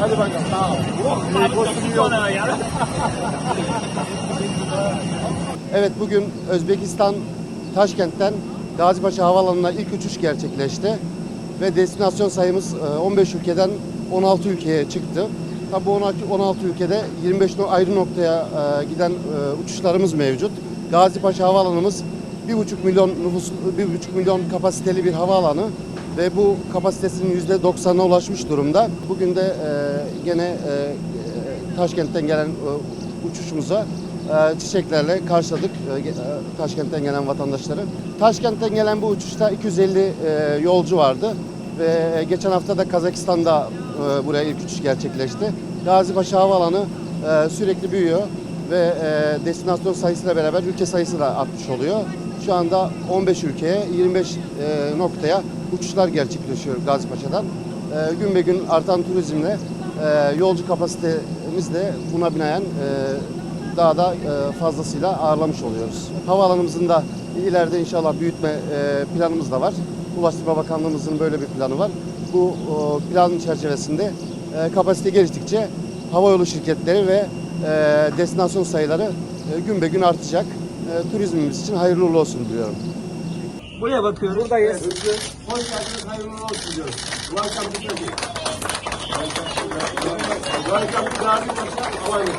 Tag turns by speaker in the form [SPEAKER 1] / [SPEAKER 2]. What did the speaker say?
[SPEAKER 1] Hadi bakalım. Sağ ol.
[SPEAKER 2] Evet bugün Özbekistan Taşkent'ten Gazipaşa Havaalanı'na ilk uçuş gerçekleşti. Ve destinasyon sayımız e, 15 ülkeden 16 ülkeye çıktı. Tabi bu 16, 16 ülkede 25 no- ayrı noktaya e, giden e, uçuşlarımız mevcut. Gazipaşa Havaalanımız 1,5 milyon nüfus, 1,5 milyon kapasiteli bir havaalanı ve bu kapasitesinin %90'a ulaşmış durumda. Bugün de e, gene e, e, Taşkent'ten gelen e, uçuşumuza e, çiçeklerle karşıladık e, e, Taşkent'ten gelen vatandaşları. Taşkent'ten gelen bu uçuşta 250 e, yolcu vardı ve geçen hafta da Kazakistan'da e, buraya ilk uçuş gerçekleşti. Gazipaşa Havaalanı e, sürekli büyüyor ve e, destinasyon sayısıyla beraber ülke sayısı da artmış oluyor. Şu anda 15 ülkeye 25 e, noktaya uçuşlar gerçekleşiyor Gazipaşa'dan. E, gün be gün artan turizmle e, yolcu kapasitemiz de buna binaen e, daha da e, fazlasıyla ağırlamış oluyoruz. Havaalanımızın da ileride inşallah büyütme e, planımız da var. Ulaştırma Bakanlığımızın böyle bir planı var. Bu o, planın çerçevesinde e, kapasite geliştikçe havayolu şirketleri ve e, destinasyon sayıları e, gün be gün artacak. E, turizmimiz için hayırlı uğurlu olsun diliyorum.
[SPEAKER 1] Buraya bakıyoruz. Buradayız.
[SPEAKER 2] Hoş geldiniz, hayırlı uğurlu olsun diyoruz. Welcome to Turkey. Welcome to Gazipaşa Havayolu.